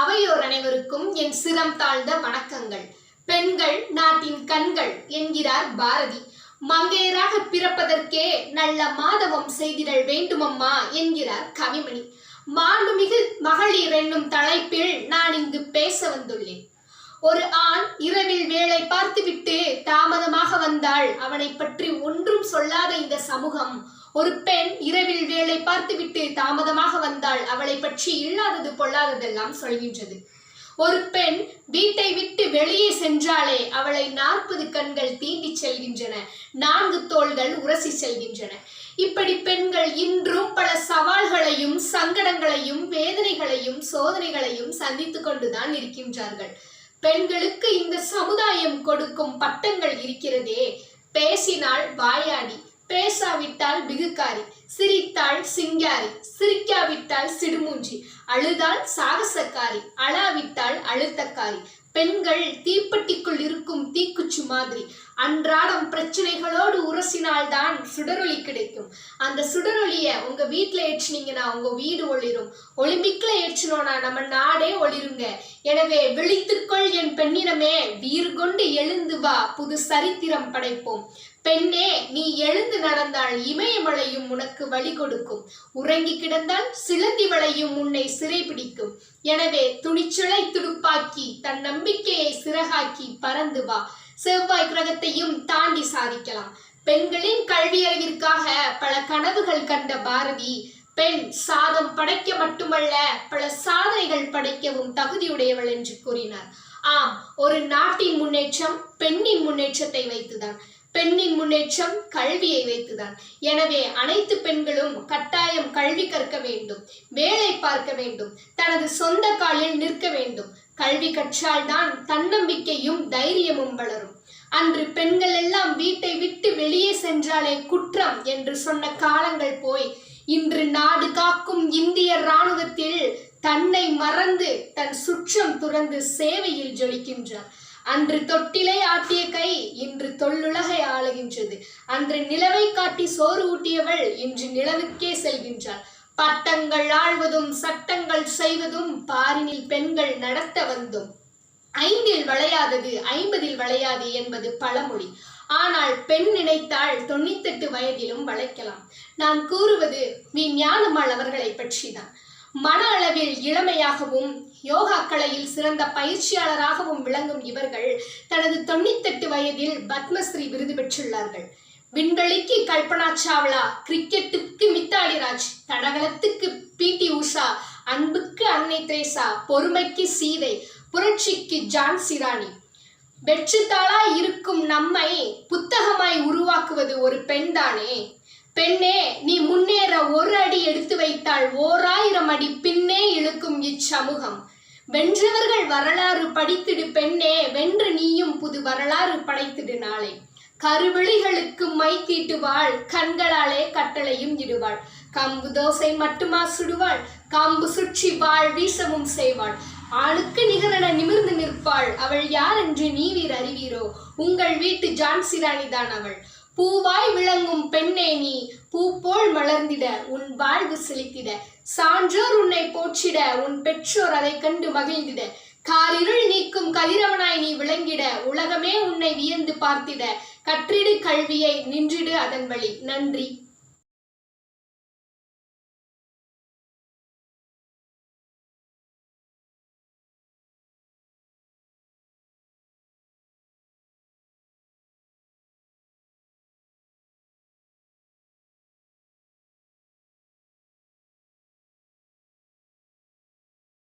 அவையோர் அனைவருக்கும் என் சிரம் தாழ்ந்த வணக்கங்கள். பெண்கள் நாட்டின் கண்கள் என்கிறார் பாரதி. மங்கையராக பிறப்பதற்கே நல்ல மாதவம் செய்திடல் வேண்டுமம்மா என்கிறார் கவிமணி. மாண்புமிகு மகளிர் என்னும் தலைப்பில் நான் இங்கு பேச வந்துள்ளேன். ஒரு ஆண் இரவில் வேலை பார்த்துவிட்டு தாமதமாக வந்தால் அவனை பற்றி ஒன்றும் சொல்லாத இந்த சமூகம் ஒரு பெண் இரவில் வேலை பார்த்துவிட்டு தாமதமாக வந்தால் அவளை பற்றி இல்லாதது பொல்லாததெல்லாம் சொல்கின்றது. ஒரு பெண் வீட்டை விட்டு வெளியே சென்றாலே அவளை நாற்பது கண்கள் தீண்டிச் செல்கின்றன. நான்கு தோள்கள் உரசி செல்கின்றன. இப்படி பெண்கள் இன்றும் பல சவால்களையும் சங்கடங்களையும் வேதனைகளையும் சோதனைகளையும் சந்தித்து கொண்டுதான் இருக்கின்றார்கள். பெண்களுக்கு இந்த சமுதாயம் கொடுக்கும் பட்டங்கள் இருக்கிறதே. பேசினால் வாயாடி பேசாவிட்டால் பிகுக்காரி சிரித்தாள் சிங்காரி சிரிக்காவிட்டால் சிடுமூஞ்சி அழுதால் சாகசக்காரி அழாவிட்டால் அழுத்தக்காரி. பெண்கள் தீப்பெட்டிக்குள் இருக்கும் தீக்குச்சி மாதிரி அன்றாடம் பிரச்சனைகளோடு உரசினால்தான் சுடரொளி கிடைக்கும். அந்த சுடரொளிய உங்க வீட்டில் ஏற்றினீங்கன்னா உங்க வீடு ஒளிரும். ஒலிம்பிக்ல ஏற்றினோனா நம்ம நாடே ஒளிருங்க. எனவே விழித்துக்கொள் என் பெண்ணிடமே வீர் கொண்டு எழுந்து வா புது சரித்திரம் படைப்போம். பெண்ணே நீ எழுந்து நடந்தால் இமயமலையும் உனக்கு வழி கொடுக்கும். உறங்கி கிடந்தால் சிலந்தி வளையும் உன்னை சிறைபிடிக்கும் எனவே துணிச்சலை துடுப்பாக்கி தன் நம்பிக்கையை சிறகாக்கி பறந்து வா. செவ்வாய் கிரகத்தையும் தாண்டி சாதிக்கலாம். பெண்களின் கல்வியறிவிற்காக பல கனவுகள் கண்ட பாரதி பெண் சாதம் படைக்க மட்டுமல்ல பல சாதனைகள் படைக்கவும் தகுதியுடையவள் என்று கூறினார். ஆம் ஒரு நாட்டின் முன்னேற்றம் பெண்ணின் முன்னேற்றத்தை வைத்துதான். பெண்ணின் முன்னேற்றம் கல்வியை வைத்துதான். எனவே அனைத்து பெண்களும் கட்டாயம் கல்வி கற்க வேண்டும் வேலை பார்க்க வேண்டும் தனது சொந்த காலில் நிற்க வேண்டும். கல்வி கற்றால்தான் தன்னம்பிக்கையும் தைரியமும் வளரும். அன்று பெண்கள் எல்லாம் வீட்டை விட்டு வெளியே சென்றாலே குற்றம் என்று சொன்ன காலங்கள் போய் இன்று நாடு காக்கும் இந்திய இராணுவத்தில் தன்னை மறந்து தன் சுற்றம் துறந்து சேவையில் ஜொலிக்கின்றார். அன்று தொட்டிலை ஆட்டிய கை இன்று தொல்லுலகை ஆளுகின்றது. அன்று நிலவை காட்டி சோறு ஊட்டியவள் இன்று நிலவுக்கே செல்கின்றாள். பட்டங்கள் ஆழ்வதும் சட்டங்கள் செய்வதும் பாரினில் பெண்கள் நடத்த வந்தோம். ஐந்தில் வளையாதது ஐம்பதில் வளையாது என்பது பழமொழி. ஆனால் பெண் நினைத்தால் தொண்ணூத்தெட்டு வயதிலும் வளைக்கலாம். நான் கூறுவது வி ஞானம்மாள் அவர்களை பற்றிதான். மன அளவில் இளமையாகவும் யோகா கலையில் சிறந்த பயிற்சியாளராகவும் விளங்கும் இவர்கள் தனது தொண்ணூத்தெட்டு வயதில் பத்மஸ்ரீ விருது பெற்றுள்ளார்கள். விண்வெளிக்கு கல்பனா சாவ்லா கிரிக்கெட்டுக்கு மித்த ராஜ் பிடி பி டி உஷா அன்புக்கு அன்னை திரேசா பொறுமைக்கு சீதை புரட்சிக்கு ஜான் சிராணி. வெற்றித்தாளாய் இருக்கும் நம்மை புத்தகமாய் உருவாக்குவது ஒரு பெண்தானே? பெண்ணே நீ முன்னேற ஒரு அடி எடுத்து வைத்தால் ஓராயிரம் அடி பின்னே இழுக்கும் இச்சமூகம். வென்றவர்கள் வரலாறு படித்திடு பெண்ணே வென்று நீயும் புது வரலாறு படைத்திடு நாளை. கருவிழிகளுக்கு மை தீட்டுவாள் கண்களாலே கட்டளையும் இடுவாள். கம்பு தோசை மட்டுமா சுடுவாள்? கம்பு சுற்றி வாழ் வீசவும் செய்வாள். ஆளுக்கு நிகரென நிமிர்ந்து நிற்பாள். அவள் யார் என்று நீவீர் அறிவீரோ? உங்கள் வீட்டு ஜான்சிராணி தான் அவள். பூவாய் விளங்கும் பெண்ணே நீ. பூ போல் மலர்ந்திட உன் வாழ்வு செலுத்திட சான்றோர் உன்னை போற்றிட உன் பெற்றோர் அதை கண்டு மகிழ்ந்திட. காரிருள் நீக்கும் கதிரவனாய் நீ விளங்கிட உலகமே உன்னை வியந்து பார்த்திட. கற்றிடு கல்வியை நின்றிடு அதன் வழி. நன்றி.